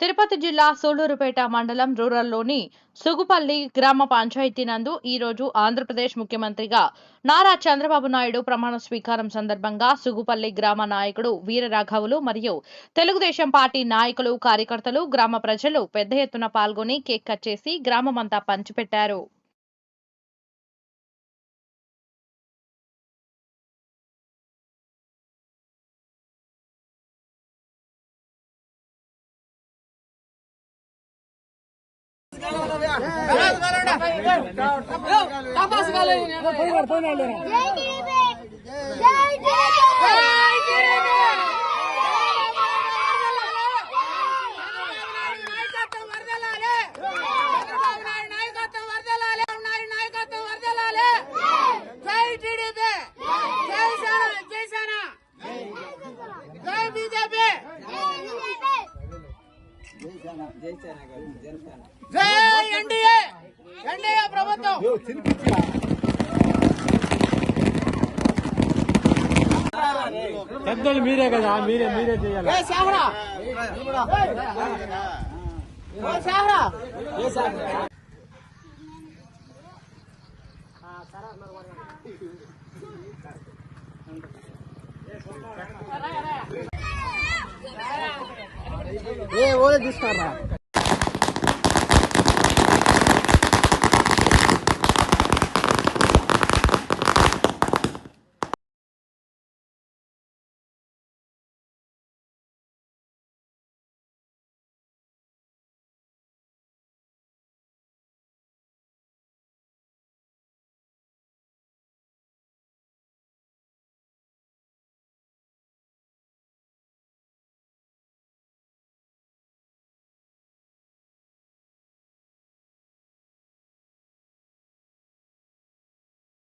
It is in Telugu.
తిరుపతి జిల్లా సూళ్ళూరుపేట మండలం రూరల్లోని సుగుపల్లి గ్రామ పంచాయతీ నందు ఈ రోజు ఆంధ్రప్రదేశ్ ముఖ్యమంత్రిగా నారా చంద్రబాబు నాయుడు ప్రమాణ స్వీకారం సందర్భంగా సుగుపల్లి గ్రామ నాయకుడు వీరరాఘవులు మరియు తెలుగుదేశం పార్టీ నాయకులు కార్యకర్తలు గ్రామ ప్రజలు పెద్ద ఎత్తున పాల్గొని కేక్ కట్ చేసి గ్రామమంతా పంచిపెట్టారు. జై టీడీపీ జై టీడీపీ జై టీడీపీ జై సేన జై సేన జై బీజేపీ జై ఎన్డీఏ! ఎన్డీఏ ప్రభుత్వం! పెద్దలు మీరే కదా మీరే మీరే చేయాలి. ఏ ఏ ఓలే తీసుకురా